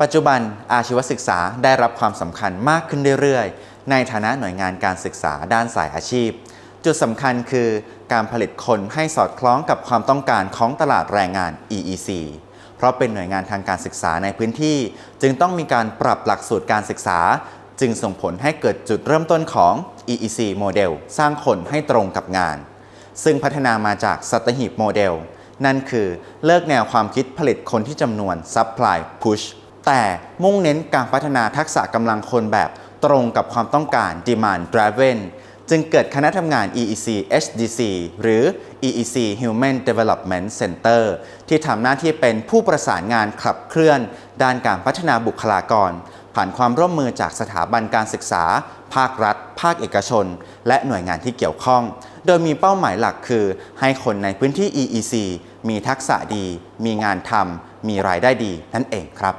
ปัจจุบันอาชีวศึกษาได้รับความสำคัญมากขึ้นเรื่อยๆ ในฐานะหน่วยงานการศึกษาด้านสายอาชีพ จุดสำคัญคือการผลิตคนให้สอดคล้องกับความต้องการของตลาดแรงงาน EEC เพราะเป็นหน่วยงานทางการศึกษาในพื้นที่ จึงต้องมีการปรับหลักสูตรการศึกษา จึงส่งผลให้เกิดจุดเริ่มต้นของ EEC โมเดลสร้างคนให้ตรงกับงาน ซึ่งพัฒนามาจากสัตหีบโมเดลนั่นคือเลิกแนวความคิดผลิตคนที่จำนวน Supply Push แต่มุ่งเน้นการพัฒนาทักษะกำลังคนแบบตรงกับความต้องการ Demand Driven จึงเกิดคณะทำงาน EEC HDC หรือ EEC Human Development Center ที่ทำหน้าที่เป็นผู้ประสานงานขับเคลื่อน ด้านการพัฒนาบุคลากร ผ่านความร่วมมือจากสถาบันการศึกษา ภาครัฐ ภาคเอกชน และหน่วยงานที่เกี่ยวข้อง โดยมีเป้าหมายหลักคือ ให้คนในพื้นที่ EEC มีทักษะดี มีงานทำมีรายได้ดีนั่นเองครับ